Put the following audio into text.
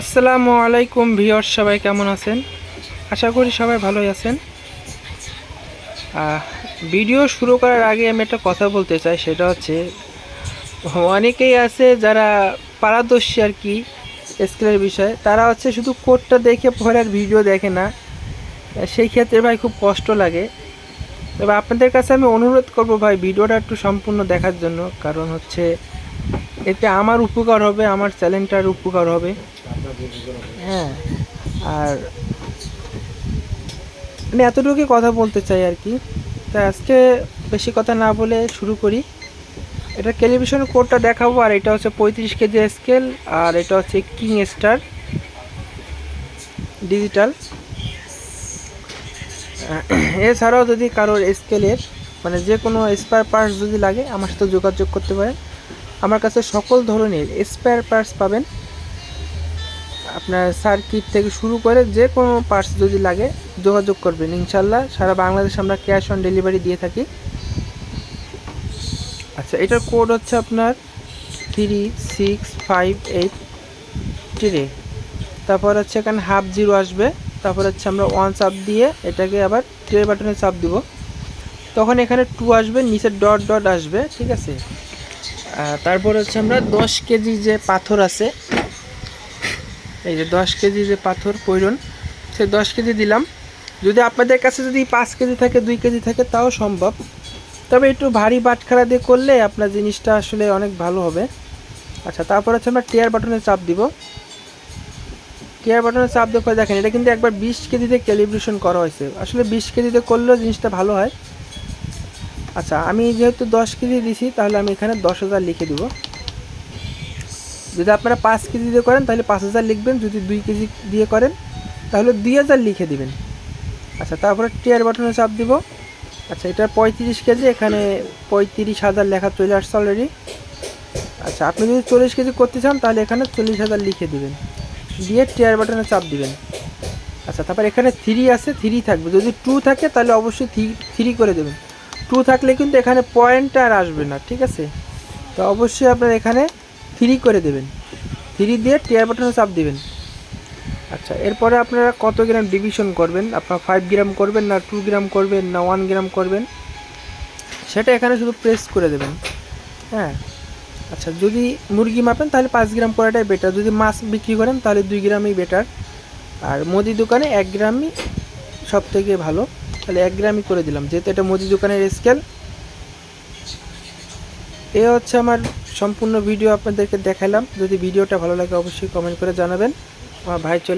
আসসালামু আলাইকুম ভিওর সবাই কেমন আছেন? আশা করি সবাই ভালোই আছেন। ভিডিও শুরু করার আগে আমি একটা কথা বলতে চাই, সেটা হচ্ছে, অনেকেই আছে যারা পারদর্শী আর কি স্কেলের বিষয়ে, তারা হচ্ছে শুধু কোডটা দেখে পরে আর ভিডিও দেখে না। সেই ক্ষেত্রে ভাই খুব কষ্ট লাগে। তবে আপনাদের কাছে আমি অনুরোধ করব ভাই, ভিডিওটা একটু সম্পূর্ণ দেখার জন্য, কারণ হচ্ছে এতে আমার উপকার হবে, আমার চ্যানেলটার উপকার হবে। হ্যাঁ আর আমি এতটুকুই কথা বলতে চাই আর কি। তা আজকে বেশি কথা না বলে শুরু করি। এটা টেলিভিশন কোডটা দেখাবো, আর এটা হচ্ছে পঁয়ত্রিশ কেজি স্কেল আর এটা হচ্ছে কিং স্টার ডিজিটাল এছাড়াও যদি কারোর স্কেলের মানে যে কোনো স্পেয়ার পার্টস যদি লাগে, আমার সাথে যোগাযোগ করতে পারেন। আমার কাছে সকল ধরনের স্পেয়ার পার্টস পাবেন। আপনার সার্কিট থেকে শুরু করে যে কোনো পার্টস যদি লাগে যোগাযোগ করবেন। ইনশাল্লাহ সারা বাংলাদেশে আমরা ক্যাশ অন ডেলিভারি দিয়ে থাকি। আচ্ছা এটার কোড হচ্ছে আপনার three six five eight three তারপর হচ্ছে এখানে হাফ জিরো আসবে। তারপর হচ্ছে আমরা ওয়ান চাপ দিয়ে এটাকে আবার ট্রে বাটনে চাপ দিব। তখন এখানে টু আসবে, নিচে ডট ডট আসবে, ঠিক আছে? তারপর হচ্ছে আমরা দশ কেজি যে পাথর আছে এই যে দশ কেজি যে পাথর পৈরন, সে দশ কেজি দিলাম। যদি আপনাদের কাছে যদি পাঁচ কেজি থাকে, দুই কেজি থাকে, তাও সম্ভব। তবে একটু ভারী বাটখারা দিয়ে করলে আপনার জিনিসটা আসলে অনেক ভালো হবে। আচ্ছা তারপর হচ্ছে আমরা টিয়ার বাটনে চাপ দিব। টিয়ার বাটনে চাপ দিয়ে পরে দেখেন, এটা কিন্তু একবার বিশ কেজিতে ক্যালিব্রেশন করা হয়েছে। আসলে বিশ কেজিতে করলেও জিনিসটা ভালো হয়। আচ্ছা আমি যেহেতু দশ কেজি দিছি, তাহলে আমি এখানে দশ হাজার লিখে দিব। যদি আপনারা পাঁচ কেজি দিয়ে করেন, তাহলে পাঁচ হাজার লিখবেন। যদি দুই কেজি দিয়ে করেন, তাহলে দুই হাজার লিখে দিবেন। আচ্ছা তারপরে টিয়ার বাটনে চাপ দিব। আচ্ছা এটা পঁয়ত্রিশ কেজি, এখানে পঁয়ত্রিশ হাজার লেখা চলে আসছে অলরেডি আচ্ছা আপনি যদি চল্লিশ কেজি করতে চান, তাহলে এখানে চল্লিশ হাজার লিখে দিবেন। দিয়ে টিয়ার বাটনে চাপ দিবেন। আচ্ছা তারপর এখানে থ্রি আছে থ্রি থাকবে। যদি টু থাকে, তাহলে অবশ্যই থ্রি থ্রি করে দেবেন। টু থাকলে কিন্তু এখানে পয়েন্টটা আর আসবে না, ঠিক আছে? তো অবশ্যই আপনার এখানে থ্রি করে দেবেন। থ্রি দিয়ে টিয়ার বাটনে চাপ দিবেন। আচ্ছা এরপরে আপনারা কত গ্রাম ডিভিশন করবেন? আপনার ফাইভ গ্রাম করবেন না টু গ্রাম করবেন না ওয়ান গ্রাম করবেন? সেটা এখানে শুধু প্রেস করে দেবেন। হ্যাঁ। আচ্ছা যদি মুরগি মাপেন তাহলে পাঁচ গ্রাম করাটাই বেটার যদি মাছ বিক্রি করেন তাহলে দুই গ্রামই বেটার আর মুদি দোকানে এক গ্রামই সব থেকে ভালো। তাহলে এক গ্রামই করে দিলাম। যেহেতু এটা মুদি দোকানের স্কেল এ হচ্ছে আমার সম্পূর্ণ ভিডিও আপনাদেরকে দেখালাম। যদি ভিডিওটা ভালো লাগে, অবশ্যই কমেন্ট করে জানাবেন। আমার ভাই চলে